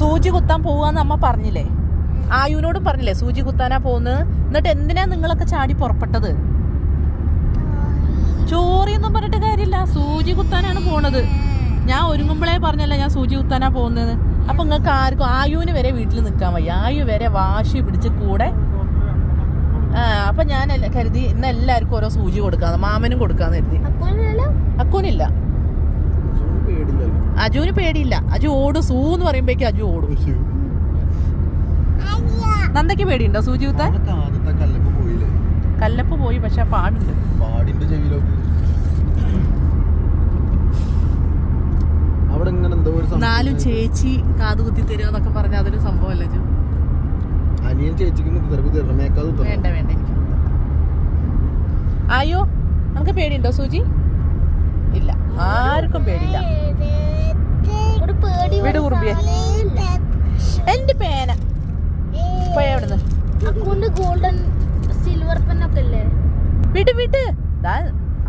സൂചി കുത്താൻ പോവാന്ന് അമ്മ പറഞ്ഞില്ലേ? ആയുവിനോടും പറഞ്ഞില്ലേ സൂചി കുത്താനാ പോകുന്നത് എന്നിട്ട് എന്തിനാ നിങ്ങളൊക്കെ ചാടി പുറപ്പെട്ടത്? ചോറിയൊന്നും പറഞ്ഞിട്ട് കാര്യമില്ല സൂചി കുത്താനാണ് പോണത്. ഞാൻ ഒരുങ്ങുമ്പോഴേ പറഞ്ഞല്ല ഞാൻ സൂചി കുത്താനാ പോകുന്നത് അപ്പൊ നിങ്ങൾക്ക് ആർക്കും ആയുവിന് വരെ വീട്ടിൽ നിൽക്കാൻ വയ്യ. ആയു വരെ വാശി പിടിച്ച് കൂടെ. ആ അപ്പൊ ഞാൻ കരുതി ഇന്ന് എല്ലാവർക്കും ഓരോ സൂചി കൊടുക്കാന്ന് മാമനും കൊടുക്കാന്ന് കരുതി. അക്കൂനില്ല. അജുവിന് പേടിയില്ല. അജു ഓടും. സൂ എന്ന് പറയുമ്പോഴേക്കും അജു ഓടും. നന്ദയ്ക്ക് പേടിയുണ്ടോ സൂചി കുത്താൻ അവൾക്ക് ആദ്യത്തെ കല്ലപ്പ് പോയി പക്ഷെ പാടുണ്ട്. പാടിന്റെ ചെവിയിലോട്ട്. അവിടെ ഇങ്ങനെ എന്തോ ഒരു സംഭവം നാലും ചേച്ചി കാത് കുത്തി തരുക എന്നൊക്കെ പറഞ്ഞ അതൊരു സംഭവമല്ല അനിയൻ ചേച്ചിക്ക് വേണ്ട വേണ്ട അയ്യോ നമുക്ക് പേടിയുണ്ടോ സൂചി? ഇല്ല. ആർക്കും പേടിയില്ല. ഒരു പേടി വിട് കുറുമ്പിയെ. എന്റെ പേന. പോയ അവിടുന്ന്. അക്കൗണ്ട് ഗോൾഡൻ സിൽവർ പെൻ ഒക്കെ അല്ലേ വിട്ട് വിട്. ദാ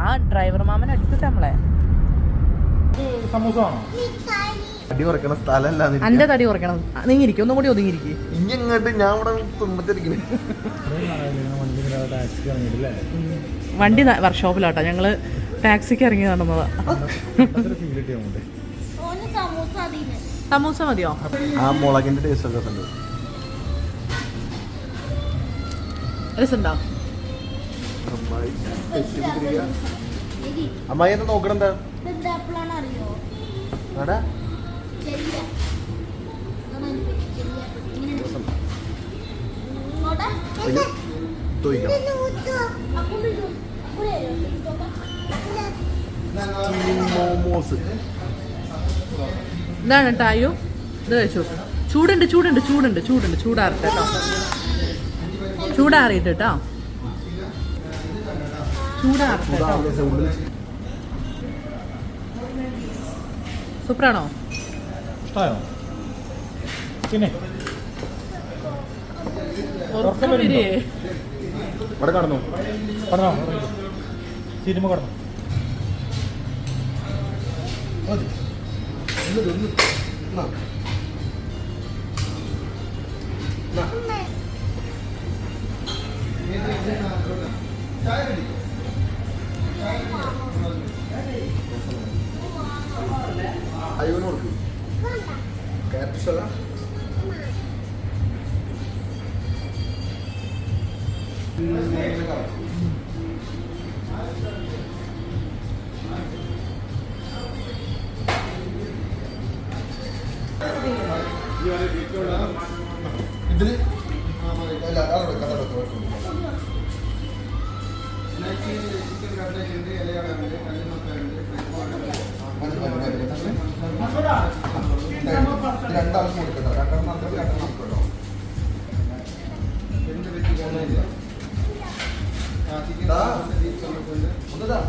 ആ ഡ്രൈവർ മാമൻ അടിച്ചിട്ട് നമ്മളെ. അടി കുറക്കണ സ്ഥലമല്ല എന്റെ തടി കുറയ്ക്കണം. നീങ്ങിരിക്കും ഒന്നും കൂടി ഒതുങ്ങിയിരിക്കും. ഇനി ഇങ്ങോട്ട് ഞാൻ ഇവിടെ തുമ്പത്തിരിക്കണേ. വണ്ടി വർക്ക്ഷോപ്പിലാട്ടോ. ഞങ്ങൾ ടാക്സിക്ക് ഇറങ്ങി നടന്നതാ. സമൂസ മതിയോ? ആ മുളകിന്റെ ടേസ്റ്റ് ഒക്കെ ഉണ്ട് രസമുണ്ടോ? അമ്മായി നോക്കണെന്താ? എന്താ അറിയോ ഇതാണ് ടായു. ഇത് കഴിച്ചു? ചൂടുണ്ട് ചൂടുണ്ട് ചൂടുണ്ട് ചൂടുണ്ട്. ചൂടാറട്ടെ കേട്ടോ ചൂടാറിയിട്ട് കേട്ടോ ചൂടാറട്ടെ കേട്ടോ സൂപ്പറാണോ? ഇഷ്ടമായോ പിന്നെ. ഇവിടെ കടന്നു. കടന്നോ സിനിമ കടന്നു. അയ്യോന് കൊടുക്കും. ഇഷ്ടമല്ല ഇതിൽ? അല്ല അതോടെ കഥ രണ്ടാൾക്ക് കൊടുക്കട്ടോ രണ്ടാൾ മാത്രമേ രണ്ടാൾ കൊടുക്കട്ടോ എന്ത് വെച്ച് പോകുന്നില്ല ഒന്നതാ